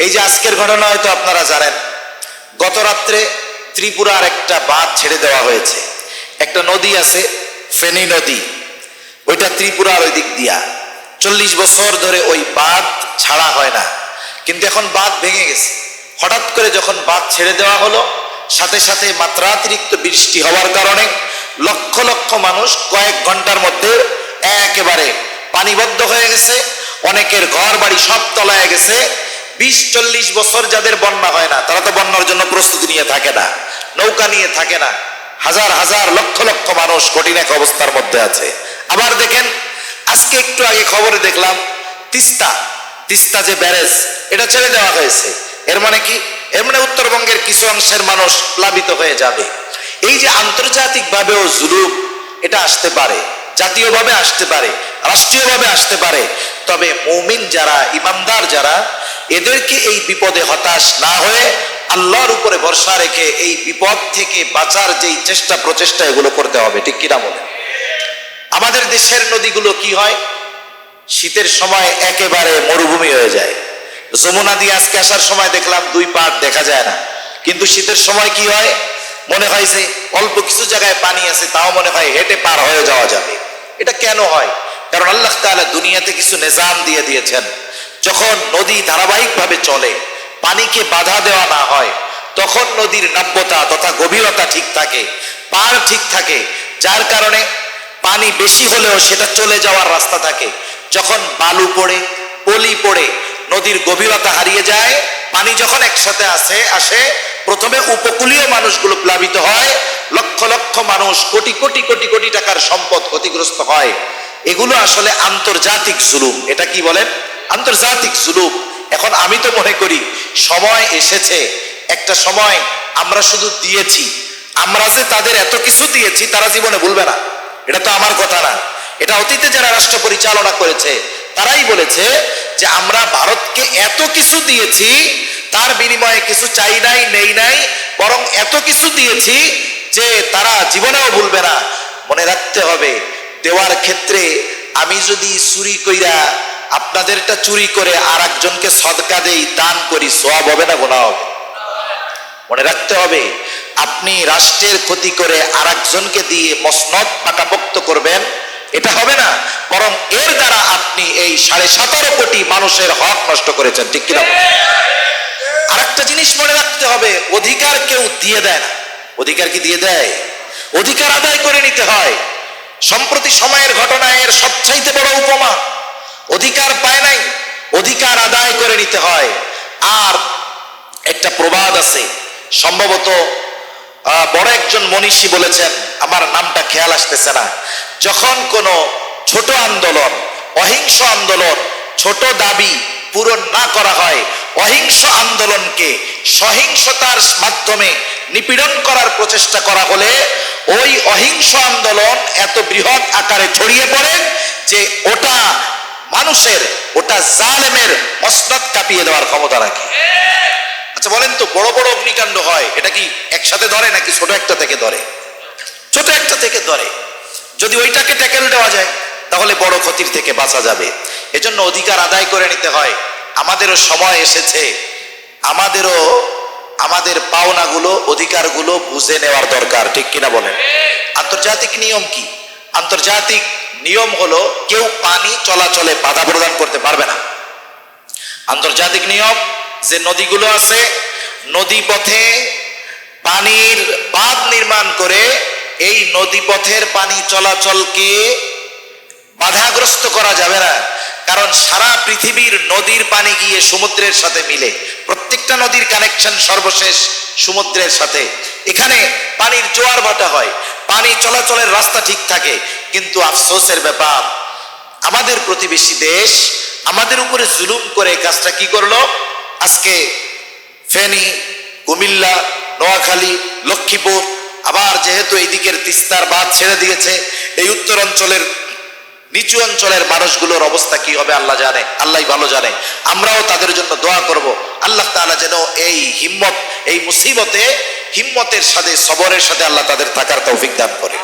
এই যে আজকের ঘটনা হয়তো আপনারা জানেন। গত রাত্রে ত্রিপুরার একটা বাঁধ ছেড়ে দেওয়া হয়েছে। একটা নদী আছে, ফেনী নদী। ওইটা ত্রিপুরার ওই দিক দিয়া। চল্লিশ বছর ধরে ওই বাঁধ ছাড়া হয় না। কিন্তু এখন বাঁধ ভেঙে গেছে। হঠাৎ করে যখন বাঁধ ছেড়ে দেওয়া হলো, সাথে সাথে মাত্রাতিরিক্ত বৃষ্টি হওয়ার কারণে লক্ষ লক্ষ মানুষ কয়েক ঘণ্টার মধ্যে একেবারে পানিবদ্ধ হয়ে গেছে। অনেকের ঘর বাড়ি সব তলায় গেছে। বিশ, চল্লিশ বছর যাদের বন্যা হয় না, তারা তো বন্যার জন্য প্রস্তুতি নিয়ে থাকে না, নৌকা নিয়ে থাকে না। হাজার হাজার, লক্ষ লক্ষ মানুষ কঠিন এক অবস্থার মধ্যে আছে। আবার দেখেন, আজকে একটু আগে খবরে দেখলাম, তিস্তা তিস্তা যে ব্যারেজ, এটা ছেড়ে দেওয়া হয়েছে। এর মানে কি? এর মানে উত্তরবঙ্গের কিছু অংশের মানুষ প্লাবিত হয়ে যাবে। এই যে আন্তর্জাতিক ভাবেও জুলুম, এটা আসতে পারে, জাতীয়ভাবে আসতে পারে, রাষ্ট্রীয়ভাবে আসতে পারে। তবে মৌমিন যারা, ইমানদার যারা এদেরকে এই বিপদে হতাশ না হয়ে আল্লাহর উপরে ভরসা রেখে এই বিপদ থেকে বাঁচার যেই চেষ্টা, প্রচেষ্টা এগুলো করতে হবে, ঠিক কিনা বলে আমাদের দেশের নদীগুলো কি হয়? শীতের সময় একেবারে মরুভূমি হয়ে যায়। যমুনা দিয়ে আজকে আসার সময় দেখলাম দুই পাট দেখা যায় না। কিন্তু শীতের সময় কি হয়? মনে হয় যে অল্প কিছু জায়গায় পানি আছে, তাও মনে হয় হেঁটে পার হয়ে যাওয়া যাবে। এটা কেন হয়? কারণ আল্লাহ তাআলা দুনিয়াতে কিছু নিজাম দিয়ে দিয়েছেন। যখন নদী ধারাবাহিকভাবে চলে, পানিকে বাধা দেওয়া না হয়, তখন নদীর নাব্যতা তথা গভীরতা ঠিক থাকে, পার ঠিক থাকে, যার কারণে পানি বেশি হলেও সেটা চলে যাওয়ার রাস্তা থাকে। যখন বালু পড়ে, পলি পড়ে, নদীর গভীরতা হারিয়ে যায়, পানি যখন একসাথে আসে আসে, প্রথমে উপকূলীয় মানুষগুলো প্লাবিত হয়, লক্ষ লক্ষ মানুষ কোটি কোটি কোটি কোটি টাকার সম্পদ ক্ষতিগ্রস্ত হয়। এগুলো আসলে আন্তর্জাতিক জুলুম, এটা কি বলেন? আন্তর্জাতিক জুলুম। এখন আমি তো মনে করি, সময় এসেছে। একটা সময় আমরা শুধু দিয়েছি। আমরা যে তাদের এত কিছু দিয়েছি, তারা জীবনে ভুলবে না। এটা তো আমার কথা না। এটা অতীতে যারা রাষ্ট্র পরিচালনা করেছে, তারাই বলেছে যে আমরা ভারতকে এত কিছু দিয়েছি, তার বিনিময়ে কিছু চাই নাই, নেই নাই, বরং এত কিছু দিয়েছি যে তারা জীবনেও ভুলবে না। মনে রাখতে হবে, দেওয়ার ক্ষেত্রে আমি যদি চুরি কইরা আপনাদেরটা চুরি করে আর একজনকে সদকা দেই, দান করি সব হবে না গোনা হবে? মনে রাখতে হবে, আপনি রাষ্ট্রের ক্ষতি করে আর একজনকে দিয়ে মসনদ পাকাপোক্ত করবেন, এটা হবে না। বরং এর দ্বারা আপনি এই সাড়ে সতেরো কোটি মানুষের হক নষ্ট করেছেন, ঠিক কিনা? আর একটা জিনিস মনে রাখতে হবে, অধিকার কেউ দিয়ে দেয় না। অধিকার কি দিয়ে দেয়? অধিকার আদায় করে নিতে হয়। সম্প্রতি সময়ের ঘটনা এর সবচাইতে বড় উপমা। অধিকার পায় নাই, অধিকার আদায় করে নিতে হয়। আর একটা প্রবাদ আছে, সম্ভবত বড় একজন মনীষী বলেছেন, আমার নামটা খেয়াল আসতেছে না, যখন কোনো ছোট আন্দোলন, অহিংস আন্দোলন, ছোট দাবি পূরণ না করা হয়, অহিংস আন্দোলনকে সহিংসতার মাধ্যমে নিপীড়ন করার প্রচেষ্টা করা হলে, ওই অহিংস আন্দোলন এত বৃহৎ আকারে ছড়িয়ে পড়ে যে ওটা মানুষের ওটা জালেমের মসনদ কাঁপিয়ে দেওয়ার ক্ষমতা রাখে। আচ্ছা বলেন তো, বড় বড় অগ্নিকাণ্ড হয়, এটা কি একসাথে ধরে নাকি ছোট একটা থেকে ধরে? ছোট একটা থেকে ধরে। যদি ওইটাকে ট্যাকেল দেওয়া যায়, তাহলে বড় ক্ষতির থেকে বাঁচা যাবে। এজন্য অধিকার আদায় করে নিতে হয়, আমাদেরও সময় এসেছে। আমাদেরও, আমাদের পাওনাগুলো, অধিকারগুলো বুঝে নেওয়ার দরকার, ঠিক কিনা বলেন? আন্তর্জাতিক নিয়ম কি? আন্তর্জাতিক নিয়ম হলো কেউ পানি চলাচলে বাধা প্রদান করতে পারবে না। আন্তর্জাতিক নিয়ম, যে নদীগুলো আছে নদী পথে পানির বাঁধ নির্মাণ করে এই নদী পথের পানি চলাচলকে বাধাগ্রস্ত করা যাবে না, কারণ সারা পৃথিবীর নদীর পানি গিয়ে সমুদ্রের সাথে মিলে। প্রত্যেকটা নদীর কানেকশন সর্বশেষ সমুদ্রের সাথে। এখানে পানির জোয়ার ভাটা হয়, পানি চলাচলের রাস্তা ঠিক থাকে কিন্তু আফসোসের ব্যাপার, আমাদের প্রতিবেশী দেশ আমাদের উপরে জুলুম করে কাজটা কি করল? আজকে ফেনী, কুমিল্লা, নোয়াখালী, লক্ষ্মীপুর, আবার যেহেতু এই দিকের তিস্তার বাদ ছেড়ে দিয়েছে, এই উত্তর অঞ্চলের নিচু অঞ্চলের মানুষগুলোর অবস্থা কি হবে আল্লাহ জানে আল্লাহ ভালো জানে। আমরাও তাদের জন্য দোয়া করব, আল্লাহ তাআলা যেন এই হিম্মত, এই মুসিবতে হিম্মতের সাথে, সবরের সাথে আল্লাহ তাদের থাকার তৌফিক দান করে।